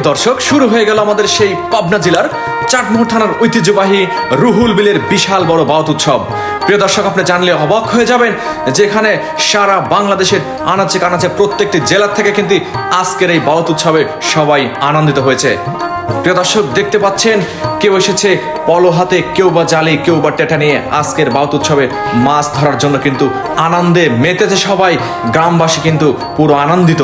দর্শক, শুরু হয়ে গেল আমাদের সেই পাবনা জেলার চাটমোহর থানার ঐতিহ্যবাহী রুহুল বিলের বিশাল বড় বাউত উৎসব। প্রিয় দর্শক, আপনি জানলে অবাক হয়ে যাবেন যেখানে সারা বাংলাদেশের আনাচে কানাচে প্রত্যেকটি জেলার থেকে কিন্তু আজকের এই বাউত উৎসবে সবাই আনন্দিত হয়েছে। প্রিয় দর্শক, দেখতে পাচ্ছেন, কেউ এসেছে পলো হাতে, কেউ বা জালে, কেউ বা টেটা নিয়ে আজকের বাউত উৎসবে মাছ ধরার জন্য কিন্তু আনন্দে মেতেছে সবাই। গ্রামবাসী কিন্তু পুরো আনন্দিত।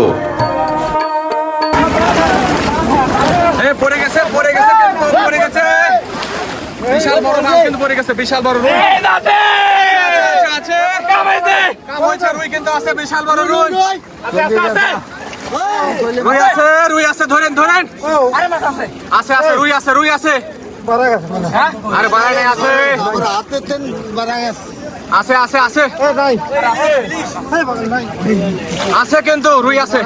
বিশাল বড় মাছ কিন্তু পড়ে গেছে বিশাল বড় রুই। আছে আছে রুই কিন্তু আছে বিশাল বড় রুই রুই। আছে রুই আছে ধরেন ধরেন। আছে। আছে রুই আছে রুই আছে। আরে বাড়াই নাই আছে। আছে আছে আছে। আছে। কিন্তু রুই আছে।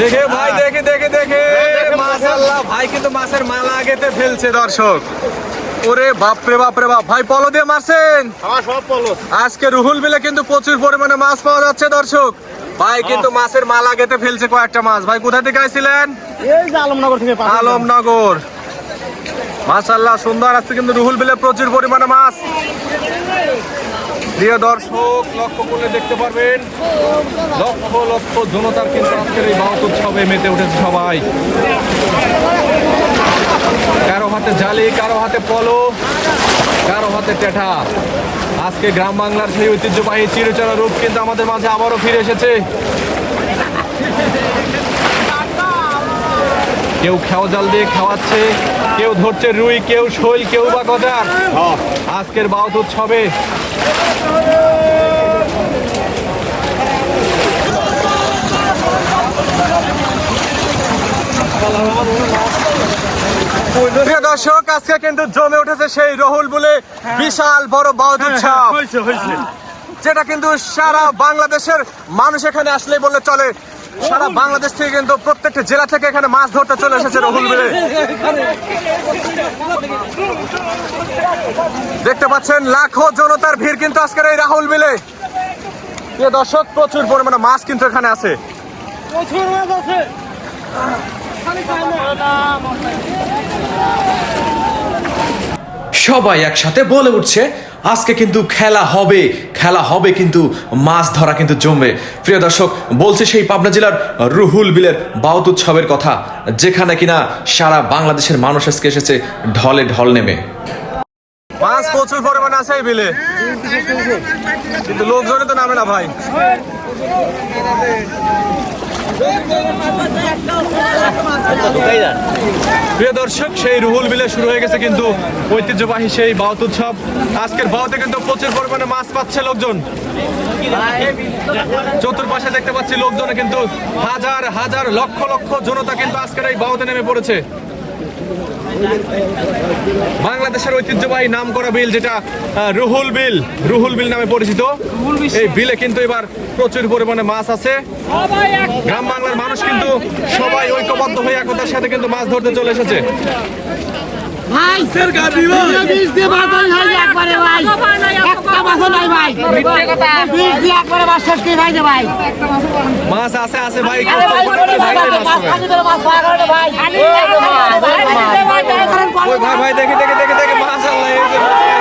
দেখে ভাই দেখে। দেখে দেখে মাশাআল্লাহ ভাই কিন্তু মাছের মালা আগেতে ফেলছে দর্শক। ওরে বাপরে বাপরে বাপ। ভাই পলো দিয়ে মারছেন? আজকে রুহুল বিলে কিন্তু প্রচুর পরিমাণে মাছ পাওয়া যাচ্ছে দর্শক। ভাই কিন্তু মাছের মালা গেতে ফেলছে কয়েকটা মাছ। ভাই কোথা থেকে আইছিলেন? আলমনগর থেকে আলমনগর। মাশাআল্লাহ সুন্দর। আছে কিন্তু রুহুল বিলে প্রচুর পরিমাণে মাছ। প্রিয় দর্শক লক্ষ্য করলে দেখতে পারবেন। লক্ষ লক্ষ জনতার কিন্তু আজকের এই বাউত উৎসবে মেতে উঠেছে সবাই। কারও হাতে জালি, কারও হাতে পলো, কারও হাতে টেঠা। আজকে গ্রাম বাংলার সেই ঐতিহ্যবাহী চিরচেনা রূপ কিন্তু আমাদের মাঝে আবারও ফিরে এসেছে। কেউ খেও জাল দিয়ে খাওয়াচ্ছে, কেউ ধরছে রুই, কেউ শৈল, কেউ বা গজার। আজকের বাউত উৎসবে প্রিয় দর্শক আজকে কিন্তু জমে উঠেছে সেই রহুল বলে বিশাল বড় বাউত উৎসব যেটা কিন্তু সারা বাংলাদেশের মানুষ এখানে আসলে বললে চলে। সারা বাংলাদেশ থেকে কিন্তু প্রত্যেকটা জেলা থেকে এখানে মাছ ধরতে চলে এসেছে রহুল বিলে। দেখতে পাচ্ছেন লাখো জনতার ভিড় কিন্তু আজকের এই রাহুল বিলে। প্রিয় দর্শক প্রচুর পরিমাণে মাছ কিন্তু এখানে আছে। সবাই একসাথে বলে উঠছে, আজকে কিন্তু খেলা হবে খেলা হবে কিন্তু, মাছ ধরা কিন্তু জমবে। প্রিয় দর্শক, বলছে সেই পাবনা জেলার রুহুল বিলের বাউত উৎসবের কথা, যেখানে কিনা সারা বাংলাদেশের মানুষ আজকে এসেছে ঢলে ঢল নেমে। মাছ প্রচুর পরিমাণে আছে এই বিলে। কিন্তু লোকজনে তো নামে না ভাই। প্রিয় দর্শক, সেই রুহুল বিলে শুরু হয়ে গেছে কিন্তু ঐতিহ্যবাহী সেই বাউত উৎসব। আজকের বাউতে কিন্তু প্রচুর পরিমাণে মাছ পাচ্ছে লোকজন। চতুর্পাশে দেখতে পাচ্ছি লোকজনে কিন্তু হাজার হাজার, লক্ষ লক্ষ জনতা কিন্তু আজকের এই বাউতে নেমে পড়েছে। বাংলাদেশের ঐতিহ্যবাহী নাম করা বিল যেটা রুহুল বিল রুহুল বিল নামে পরিচিত। এই বিলে কিন্তু এবার প্রচুর পরিমাণে মাছ আছে। গ্রাম বাংলার মানুষ কিন্তু সবাই ঐক্যবদ্ধ হয়ে একতার সাথে কিন্তু মাছ ধরতে চলে এসেছে। ভাই পারে ভাই। একটা মাছও নাই ভাই। বিশ লাখ করে মাছ শেষ করে ভাই রে ভাই। মাছ আছে আছে ভাই। ভাই দেখে দেখে দেখে দেখে মাছ আল্লাহ